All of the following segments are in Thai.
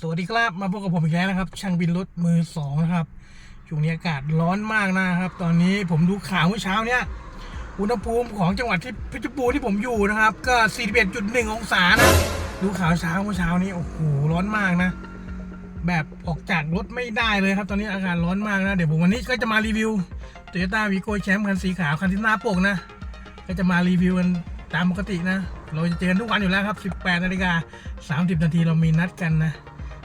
สวัสดีครับมาพบกับผมอีกแล้วนะครับ ช่างบินรถมือสองนะครับช่วงนี้อากาศร้อนมากนะครับ ตอนนี้ผมดูข่าวเมื่อเช้าเนี้ยอุณหภูมิของจังหวัดที่เพชรบูรณ์ที่ผมอยู่นะครับ ก็41.1องศานะดูข่าวเช้าเมื่อเช้านี้โอ้โหร้อนมากนะ แบบออกจากรถไม่ได้เลยครับ ตอนนี้อากาศร้อนมากนะเดี๋ยวผมวันนี้ก็จะมารีวิว Toyota v ีโก้แชมป์คันสีขาวคันที่หน้าปกนะ ก็จะมารีวิวกันตามปกตินะ เราจะเจอกันทุกวันอยู่แล้วครับ 18นาฬิกา30นาทีเรามีนัดกันนะ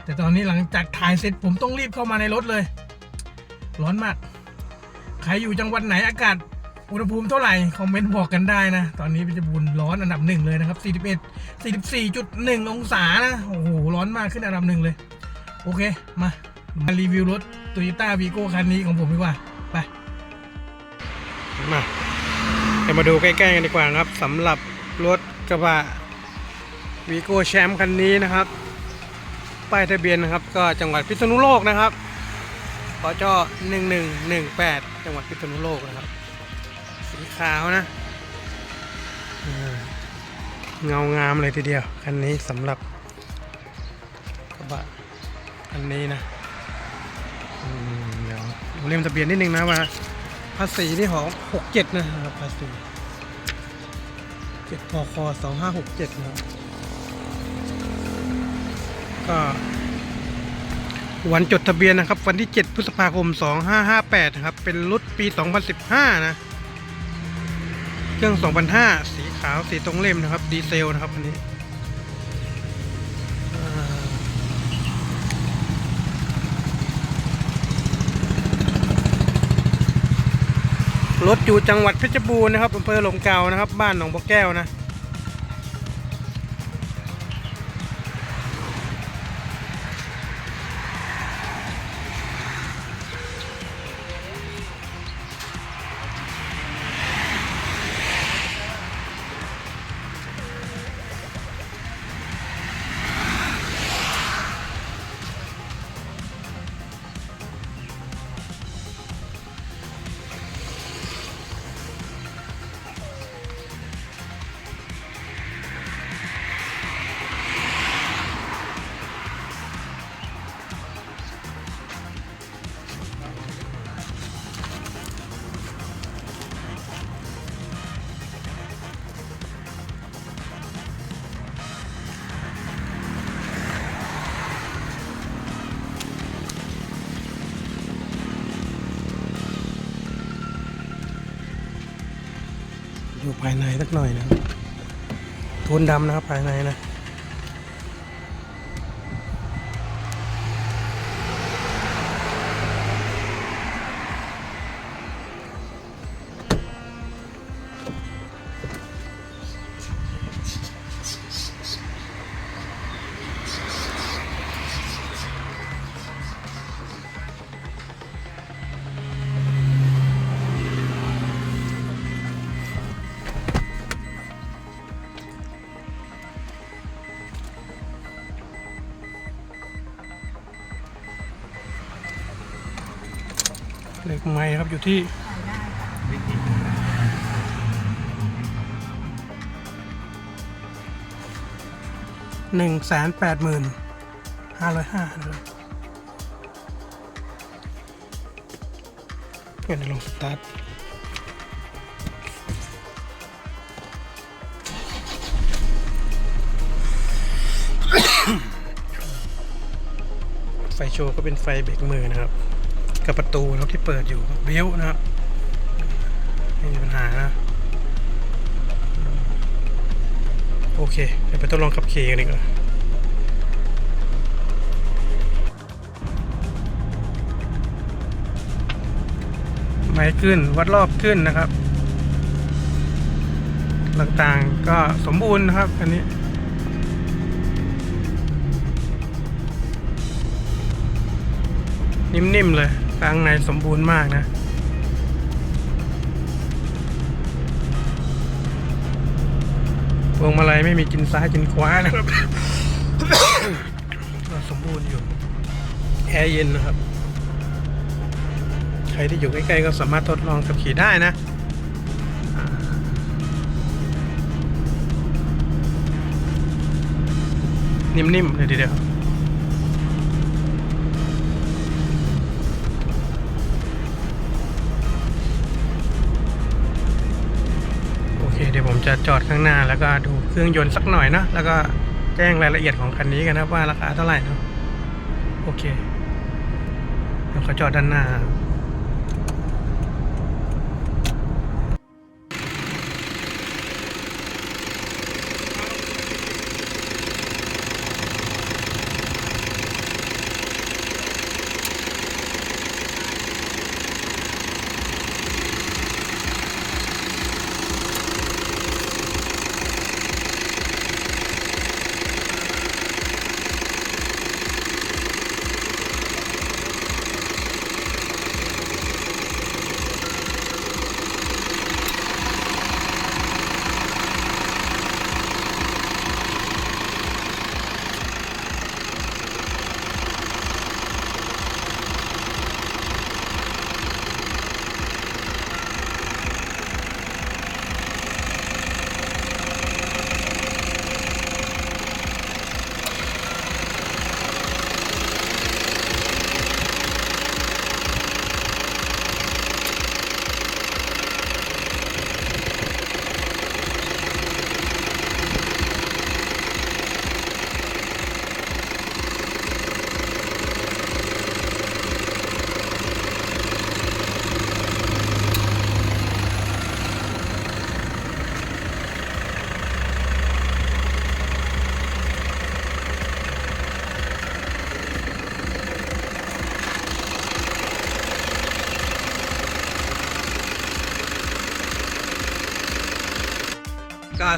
แต่ตอนนี้หลังจากถ่ายเสร็จผมต้องรีบเข้ามาในรถเลย ร้อนมาก ใครอยู่จังหวัดไหนอากาศอุณหภูมิเท่าไหร่ คอมเมนต์บอกกันได้นะ ตอนนี้เพชรบูรณ์ร้อนอันดับหนึ่งเลยนะครับ 41 44.1 องศานะ โอ้โห ร้อนมากขึ้นอันดับหนึ่งเลย โอเค มา มารีวิวรถ Toyota v ีโก้คันนี้ของผมดีกว่า ไป มาจะมาดูใกล้ๆกันดีกว่าครับสำหรับรถกระบะวีโก้แชมป์คันนี้นะครับ ป้ายทะเบียนนะครับ ก็จังหวัดพิษณุโลกนะครับปจ1118จังหวัดพิษณุโลกนะครับ สีขาวนะเงางามเลยทีเดียว คันนี้สำหรับกระบะคันนี้นะเดี๋ยวดูเล่มทะเบียนนิดนึงนะว่าภาษีนี่ของหกเจ็ดนะครับภาษีเจ็ดพคสองห้าหกเจ็ดนะครับ ก็วันจดทะเบียนนะครับ วันที่ 7 พฤษภาคม 2558 นะครับ เป็นรถปี 2015 นะ เครื่อง 2005 สีขาวสีตรงเล่มนะครับ ดีเซลนะครับอันนี้รถอยู่จังหวัดเพชรบูรณ์นะครับอำเภอหลมเก่านะครับ บ้านหนองบัวแก้วนะ ดูภายในสักหน่อยนะโทนดำนะครับภายในนะ เหล็กไม้ครับอยู่ที่หนึ่งแสนแปดหมื่นห้าร้อยห้านะครับเพื่อนลองสตาร์ทไฟโชว์ก็เป็นไฟเบรกมือนะครับ กับประตูนะครับที่เปิดอยู่บี้วนะครับไม่มีปัญหานะโอเคเดี๋ยวไปทดลองขับขี่กันดีกว่าไม้ขึ้นวัดรอบขึ้นนะครับ ต่างๆก็สมบูรณ์นะครับอันนี้นิ่มๆเลย ข้างในสมบูรณ์มากนะ พวงมาลัยไม่มีกินซ้ายกินขวานะครับสมบูรณ์อยู่ แอร์เย็นนะครับ ใครที่อยู่ใกล้ ๆ ก็สามารถทดลองขับขี่ได้นะนิ่มๆเลยทีเดียว จะจอดข้างหน้าแล้วก็ดูเครื่องยนต์สักหน่อยเนาะแล้วก็แจ้งรายละเอียดของคันนี้กันนะว่าราคาเท่าไหร่เนาะโอเคเดี๋ยวเขาจอดด้านหน้า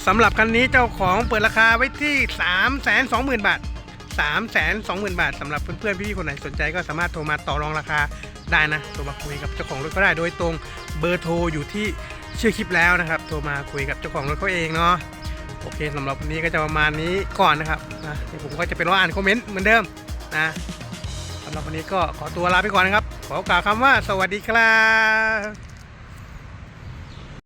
สำหรับคันนี้เจ้าของเปิดราคาไว้ที่ 3 2 0 0 0 0 บาท 3 2 0 0 0 0 บาทสำหรับเพื่อนๆพี่ๆคนไหนสนใจก็สามารถโทรมาต่อรองราคาได้นะโทรมาคุยกับเจ้าของรถก็ได้โดยตรงเบอร์โทรอยู่ที่ชื่อคลิปแล้วนะครับ โทรมาคุยกับเจ้าของรถเขาเองเนาะโอเคสำหรับวันนี้ก็จะประมาณนี้ก่อนนะครับนะเดี๋ยวผมก็จะเป็นว่าอ่านคอมเมนต์เหมือนเดิมนะสำหรับวันนี้ก็ขอตัวลาไปก่อนนะครับ ขอกล่าวคำว่าสวัสดีครับ